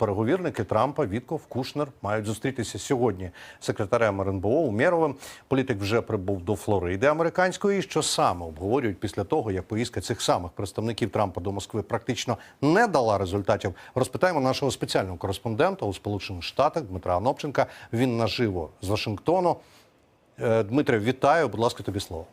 переговірники Трампа Вітков Кушнер мають зустрітися сьогодні з секретарем РНБО Умєровим. Політик вже прибув до Флориди американської. І Що саме обговорюють після того, як поїздка цих самих представників Трампа до Москви практично не дала результатів. Розпитаємо нашого спеціального кореспондента у Сполучених Штатах Дмитра Анопченка. Він наживо з Вашингтону. Е, Дмитре, вітаю. Будь ласка, тобі слово.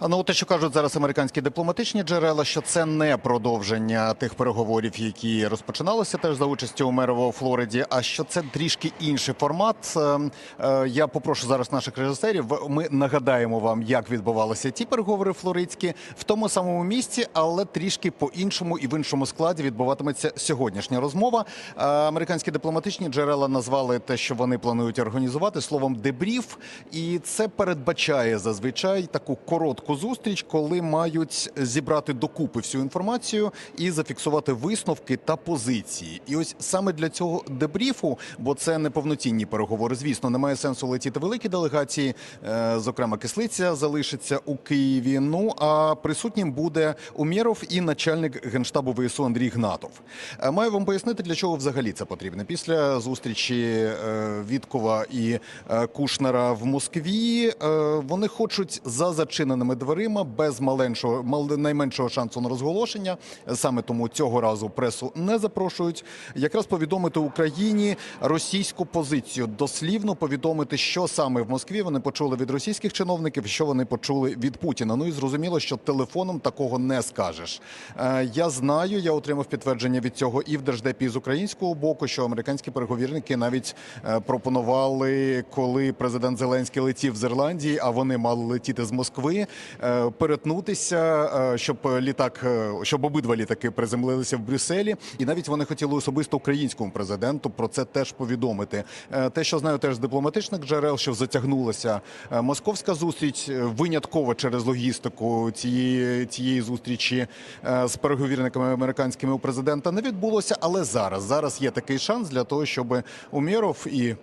Ну те, що кажуть зараз американські дипломатичні джерела, що це не продовження тих переговорів, які розпочиналися теж за Умерова у Флориді, а що це трішки інший формат. Е, е, Я попрошу зараз наших режисерів. Ми нагадаємо вам, як відбувалися ті переговори флоридські в тому самому місці, але трішки по-іншому і в іншому складі відбуватиметься сьогоднішня розмова. Е, Американські дипломатичні джерела назвали те, що вони планують організувати словом дебріф, і це передбачає зазвичай таку коротку зустріч, коли мають зібрати докупи всю інформацію і зафіксувати висновки та позиції. І ось саме для цього дебріфу, бо це не повноцінні переговори. Звісно, немає сенсу летіти великі делегації. Е, Зокрема, кислиця залишиться у Києві. Ну а присутнім буде Умєров і начальник генштабу ВСУ Андрій Гнатов. Е, Маю вам пояснити, для чого взагалі це потрібно. Після зустрічі е, Віткова і Кушнера в Москві вони хочуть за зачиненими дверима без маленшого мал- найменшого шансу на розголошення. Саме тому цього разу пресу не запрошують. Якраз повідомити Україні російську позицію, дослівно повідомити, що саме в Москві вони почули від російських чиновників, що вони почули від Путіна. Ну і зрозуміло, що телефоном такого не скажеш. Е, Я знаю, я отримав підтвердження від цього і в держдепі з українського боку, що американські переговірники навіть е, пропонували, коли президент Зеленський летів з Ірландії, а вони мали летіти з Москви, перетнутися, е, щоб літак, е, щоб обидва літаки приземлилися в Брюсселі, і навіть вони хотіли особисто українському президенту про це теж повідомити. Е, Те, що знаю, теж з дипломатичних джерел, що затягнулася е, московська зустріч е, винятково через логістику цієї цієї зустрічі е, з переговірниками американськими у президента не відбулося. Але зараз зараз є такий шанс для того, щоб Умєров і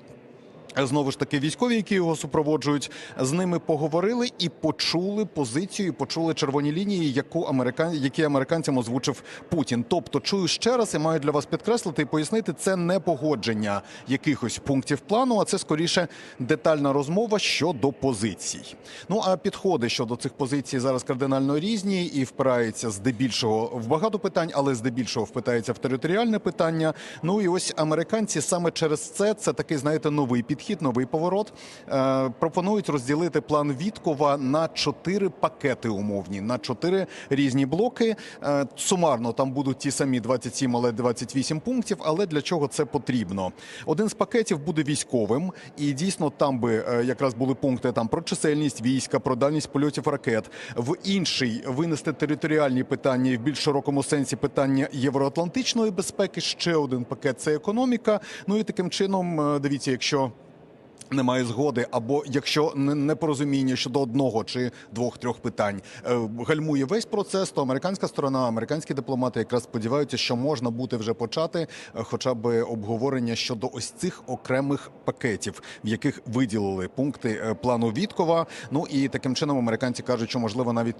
Знову ж таки, військові, які його супроводжують, з ними поговорили і почули позицію, і почули червоні лінії, яку американ... які американцям озвучив Путін. Тобто, чую ще раз і маю для вас підкреслити і пояснити, це не погодження якихось пунктів плану, а це скоріше детальна розмова щодо позицій. Ну а підходи щодо цих позицій зараз кардинально різні і впираються здебільшого в багато питань, але здебільшого впитається в територіальне питання. Ну і ось американці саме через це це такий, знаєте, новий підхід, новий поворот. Е, пропонують розділити план Віткова на чотири пакети умовні, на чотири різні блоки. Е, сумарно там будуть ті самі 27, але 28 пунктів. Але для чого це потрібно? Один з пакетів буде військовим, і дійсно там би е, якраз були пункти там про чисельність війська, про дальність польотів ракет. В інший винести територіальні питання і в більш широкому сенсі питання євроатлантичної безпеки. Ще один пакет це економіка. Ну і таким чином, дивіться, якщо. Немає згоди, або якщо не- непорозуміння щодо одного чи двох-трьох питань е, гальмує весь процес, то американська сторона, американські дипломати якраз сподіваються, що можна буде вже почати е, хоча б обговорення щодо ось цих окремих пакетів, в яких виділили пункти е, плану Віткова. Ну і таким чином американці кажуть, що можливо навіть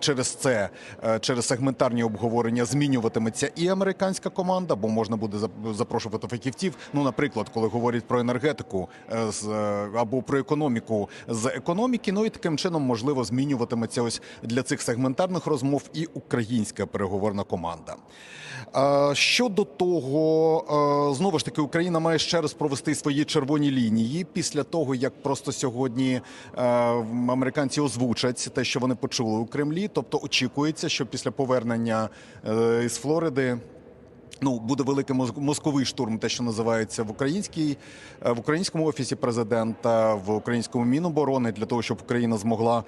через це, через сегментарні обговорення змінюватиметься і американська команда, бо можна буде запрошувати фахівців. Ну, наприклад, коли говорять про енергетику з е, або про економіку з економіки. Ну і таким чином можливо змінюватиметься ось для цих сегментарних розмов і українська переговорна команда. Е, Щодо того, е, знову ж таки, Україна має ще раз провести свої червоні лінії після того, як просто сьогодні американці озвучать те, що вони почули у Кремлі. Тобто очікується, що після повернення із Флориди. Ну, буде великий моз- мозковий штурм, те, що називається в українській е, в українському офісі президента, в українському міноборони, для того, щоб Україна змогла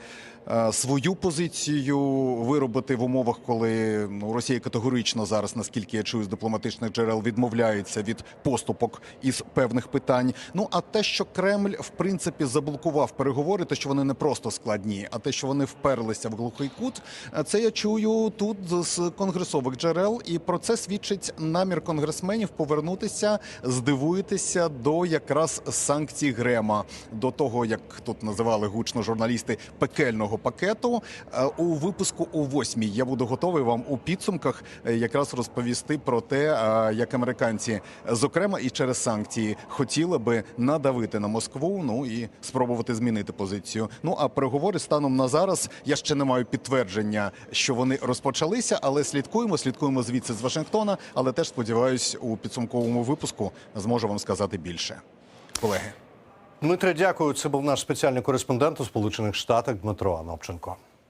е, свою позицію виробити в умовах, коли ну Росія категорично зараз, наскільки я чую з дипломатичних джерел, відмовляється від поступок із певних питань. Ну а те, що Кремль в принципі заблокував переговори, те, що вони не просто складні, а те, що вони вперлися в глухий кут, е, це я чую тут з конгресових джерел, і про це свідчить намір конгресменів повернутися, здивуєтеся до якраз санкцій Грема, до того, як тут називали гучно журналісти пекельного пакету. Е, У випуску о восьмій я буду готовий вам у підсумках е, якраз розповісти про те, е, як американці, зокрема і через санкції, хотіли би надавити на Москву. Ну і спробувати змінити позицію. Ну а переговори станом на зараз я ще не маю підтвердження, що вони розпочалися, але слідкуємо, слідкуємо звідси з Вашингтона. Але теж сподіваюсь, у підсумковому випуску зможу вам сказати більше, колеги. Дмитре, дякую. Це був наш спеціальний кореспондент у Сполучених Штатах Дмитро Анопченко.